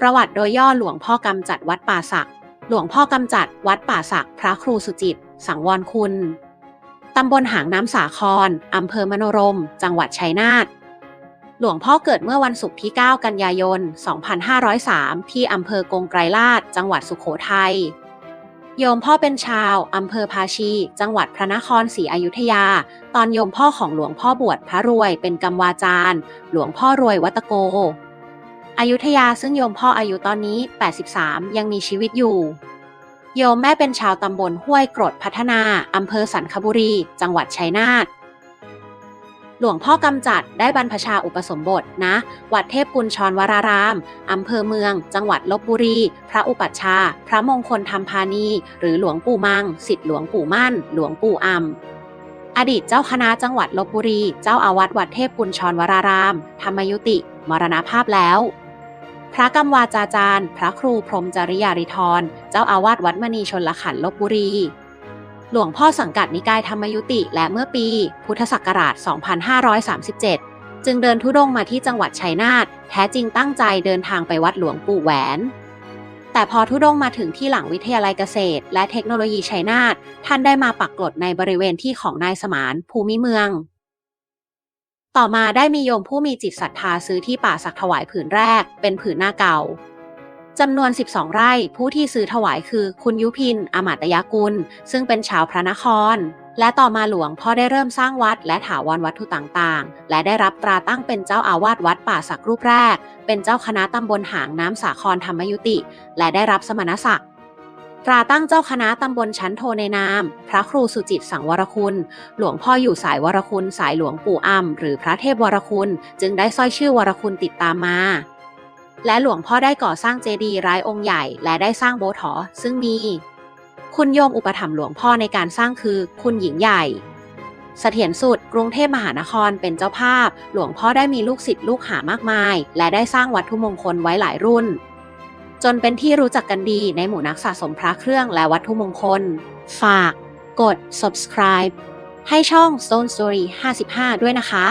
ประวัติโดยย่อหลวงพ่อกำจัดวัดป่าสัก หลวงพ่อกำจัดวัดป่าสัก พระครูสุจิต สังวรคุณ ตำบลหางน้ำสาครอำเภอมโนรม จังหวัดชัยนาท หลวงพ่อเกิดเมื่อวันศุกร์ที่ 9 กันยายน 2503 ที่อำเภอกงไกรลาด จังหวัดสุโขทัย โยมพ่อเป็นชาวอำเภอภาชี จังหวัดพระนครศรีอยุธยา ตอนโยมพ่อของหลวงพ่อบวชพระรวยเป็นกรรมวาจารย์ หลวงพ่อรวยวัตโก อยุธยาซึ่งโยมพ่ออายุตอนนี้ 83 ยังมีชีวิตอยู่ โยมแม่เป็นชาวตำบลห้วยกรดพัฒนาอำเภอสันคบุรี จังหวัดชัยนาทหลวงพ่อกำจัดได้บรรพชาอุปสมบทนะ วัดเทพกุญชรวราราม อำเภอเมือง จังหวัดลบบุรี พระอุปัชฌาย์ พระมงคลธรรมพานี หรือหลวงปู่มัง สิทธิหลวงปู่มั่น หลวงปู่อำอดีตเจ้าคณะจังหวัดลบบุรี เจ้าอาวาสวัดเทพกุญชรวราราม ธรรมยุติ มรณภาพแล้ว ระกำวาจาจารย์ พระครูพรมจริยาริธร เจ้าอาวาสวัดมณีชนละขันลบบุรี หลวงพ่อสังกัดนิกายธรรมยุติ และเมื่อปีพุทธศักราช 2537 จึงเดินทุดงค์มาที่จังหวัดชัยนาท แท้จริงตั้งใจเดินทางไปวัดหลวงปู่แหวน แต่พอทุดงค์มาถึงที่หลังวิทยาลัยเกษตร และเทคโนโลยีชัยนาท ท่านได้มาปักกลดในบริเวณที่ของนายสมานภูมิเมือง ต่อมาได้มีโยมผู้มีจิตศรัทธาซื้อที่ป่าสักถวายผืนแรก เป็นผืนหน้าเก่าจำนวน 12 ไร่ ผู้ที่ซื้อถวายคือ คุณยุพิน อมาตยกุล ซึ่งเป็นชาวพระนคร และต่อมาหลวงพ่อได้เริ่มสร้างวัด และถาวรวัตถุต่างๆ และได้รับตราตั้งเป็นเจ้าอาวาสวัดป่าสักรูปแรก เป็นเจ้าคณะตำบลหางน้ำสาครธรรมยุติ และได้รับสมณศักดิ์ ตราตั้งเจ้าคณะตำบลชั้นโทในนาม พระครูสุจิตสังวรคุณ หลวงพ่ออยู่สายวรคุณ สายหลวงปู่อ่ำหรือพระเทพวรคุณ จึงได้สร้อยชื่อวรคุณติดตามมา และหลวงพ่อได้ก่อสร้างเจดีย์ร้ายองค์ใหญ่ และได้สร้างโบสถ์หอซึ่งมี คุณโยมอุปถัมภ์หลวงพ่อในการสร้างคือ คุณหญิงใหญ่เสถียรสุดกรุงเทพมหานครเป็นเจ้าภาพ หลวงพ่อได้มีลูกศิษย์ลูกหามากมาย และได้สร้างวัตถุมงคลไว้หลายรุ่น จนเป็นที่รู้จักกันดีในหมู่นักสะสมพระเครื่องและวัตถุมงคล ฝาก กด subscribe ให้ช่อง Stone Story 55 ด้วยนะคะ